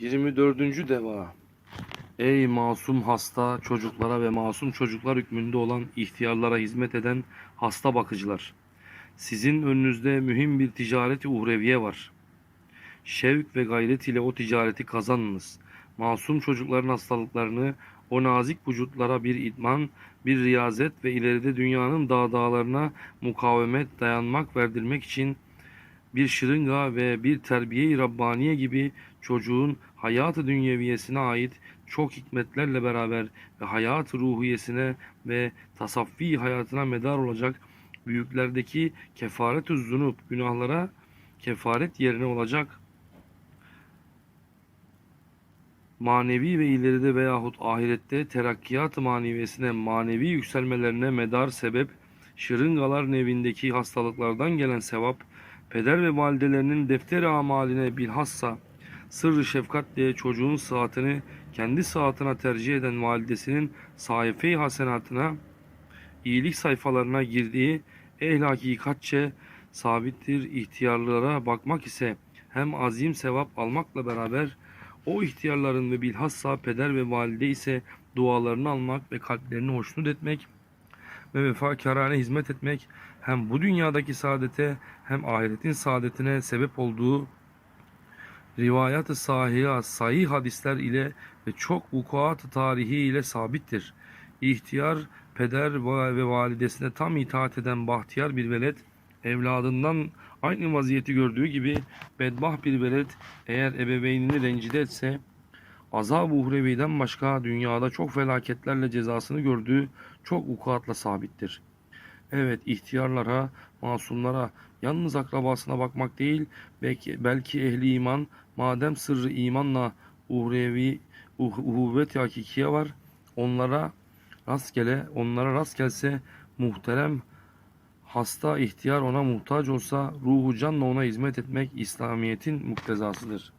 24. deva. Ey masum hasta çocuklara ve masum çocuklar hükmünde olan ihtiyarlara hizmet eden hasta bakıcılar. Sizin önünüzde mühim bir ticareti uhreviye var. Şevk ve gayret ile o ticareti kazanınız. Masum çocukların hastalıklarını o nazik vücutlara bir idman, bir riyazet ve ileride dünyanın dağ dağlarına mukavemet dayanmak verdirmek için bir şırınga ve bir terbiye-i Rabbaniye gibi çocuğun hayatı dünyeviyesine ait çok hikmetlerle beraber ve hayat ruhiyesine ve tasaffi hayatına medar olacak büyüklerdeki kefaret-ü zunup günahlara kefaret yerine olacak manevi ve ileride veyahut ahirette terakkiyat-ı maneviyesine manevi yükselmelerine medar sebep şırıngalar nevindeki hastalıklardan gelen sevap peder ve validelerinin defter amaline bilhassa sırrı şefkatle çocuğun saatini kendi saatine tercih eden validesinin sayfe-i hasenatına iyilik sayfalarına girdiği ehl hakikatçe sabittir ihtiyarlara bakmak ise hem azim sevap almakla beraber o ihtiyarların ve bilhassa peder ve valide ise dualarını almak ve kalplerini hoşnut etmek ve vefakarane hizmet etmek hem bu dünyadaki saadete hem ahiretin saadetine sebep olduğu rivayat-ı sahih, sahih hadisler ile ve çok vukuat tarihi ile sabittir. İhtiyar, peder ve validesine tam itaat eden bahtiyar bir velet, evladından aynı vaziyeti gördüğü gibi bedbah bir velet eğer ebeveynini rencide etse, azab-ı uhreviden başka dünyada çok felaketlerle cezasını gördüğü çok vukuatla sabittir. Evet ihtiyarlara, masumlara, yalnız akrabasına bakmak değil, belki, belki ehli iman, madem sırrı imanla uhrevi, uh, uhuvvet hakikiye var, onlara rastgele, onlara rast gelse muhterem hasta ihtiyar ona muhtaç olsa ruhu canla ona hizmet etmek İslamiyet'in muktezasıdır.